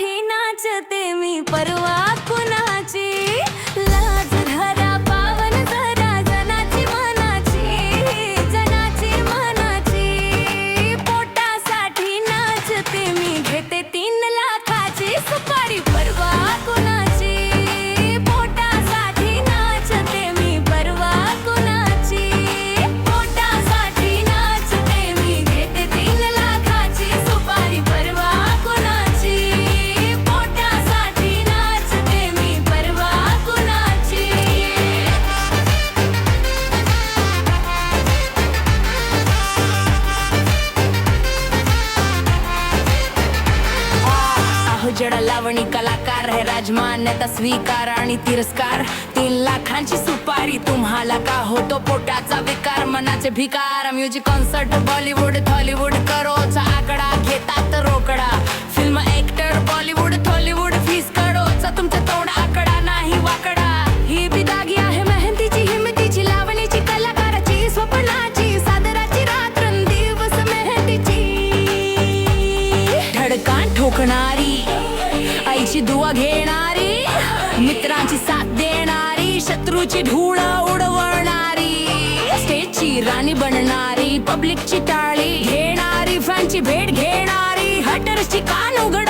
पोटासाठी नाचते मी परवा. जड लावणी कलाकार है राजमान्यता स्वीकार आणि तिरस्कार. तीन लाखांची सुपारी तुम्हाला का होतो पोटाचा विकार? मनाचे भिकार. म्युझिक कॉन्सर्ट बॉलिवूड थॉलिवूड करोचा आकडा घेतात रोकडा. Film actor Bollywood Tollywood fees करोचा. तुमचा तोंड आकडा नाही वाकडा. ही बिदागी आहे मेहंदीची हिमतीची लावणीची कलाकाराची स्वप्नाची सादराची रात्र दिवस मेहंदीची. धडकान ठोकणारी. आईची दुवा घेणारी मित्रांची साथ देणारी शत्रूची धूळ उडवणारी स्टेजची राणी बनणारी पब्लिकची टाळी घेणारी फॅनची भेट घेणारी हटरची कान उघड